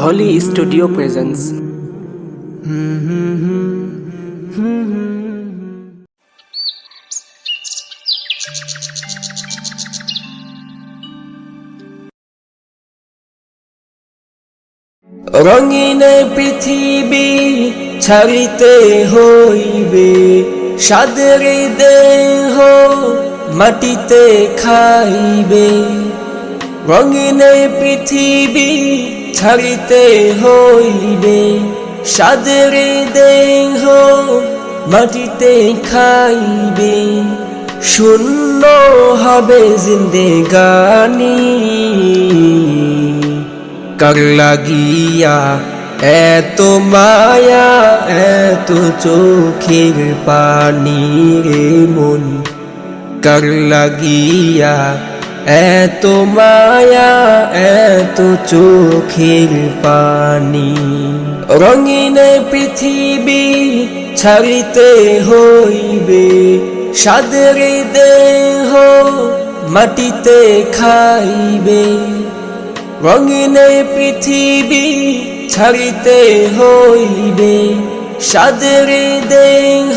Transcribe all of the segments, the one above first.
হলি studio presence রঙিন পৃথিবী ছাড়িতে হইবে সাদের দেহ মাটিতে খাইবে। রঙিন পৃথিবী ছাড়িতে হইবে, সাদের দেহ মাটিতে খাইবে। শূন্য হবে জিন্দেগানি, কার লাগিয়া এত মায়া, এত চোখের পানি রে মন লাগিয়া এত মায়া এত চোখের পানি। রঙিন পৃথিবী ছাড়িতে হইবে সাদের দেহ মাটিতে খাইবে। রঙিন পৃথিবী ছাড়িতে হইবে সাদের দেহ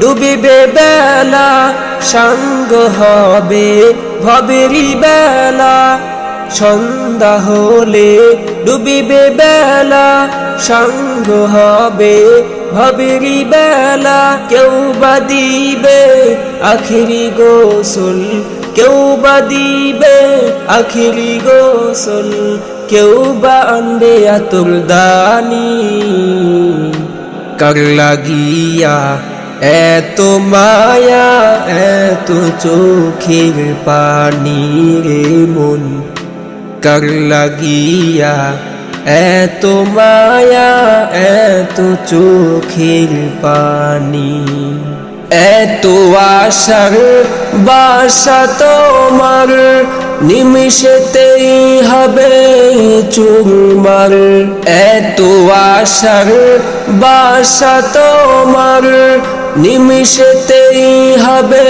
ডুবিবে বেলা, সঙ্গ হবে ভবেরি বেলা। সন্ধ্যা হলে ডুবিবে বেলা, সঙ্গ হবে ভবেরি বেলা। কেউ বা দিবে আখিরি গোসল, কেউ বা দিবে আখিরি গোসল, কেউ বা আনবে আতুর দানি। কার লাগিয়া এত মায়া, এত চোখের পানি রে মন। কার লাগিয়া, এত মায়া, এত চোখের পানি। এত আশার বাসা তোমার নিমিষেতেই হবে চুরমার। এত আশার বাসা তোমার নিমিষেতেই হবে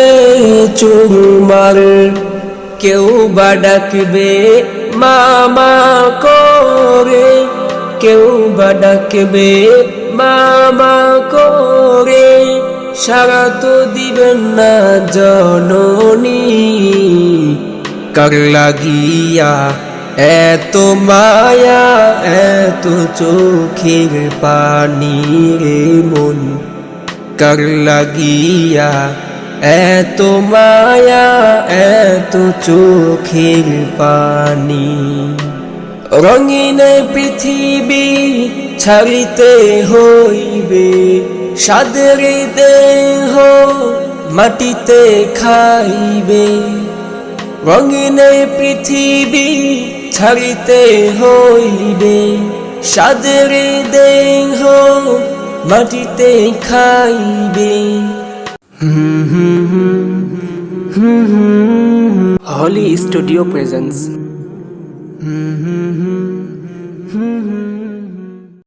চুরমার কেউ বা ডাকবে, মামা করে। কেউ বা ডাকবে, মামা করে। সারা তো দিবেন না জননী। কার লাগিয়া এত মায়া, এত চোখের পানি রে মন। কার লাগিয়া, এত মায়া, এত চোখের পানি। রঙিন পৃথিবী ছাড়িতে হইবে সাদের দেহ মাটিতে খাইবে। রঙিন পৃথিবী ছাড়িতে হইবে সাদের দেহ মাটিতে খাইবে। হলি স্টুডিও প্রেজেন্স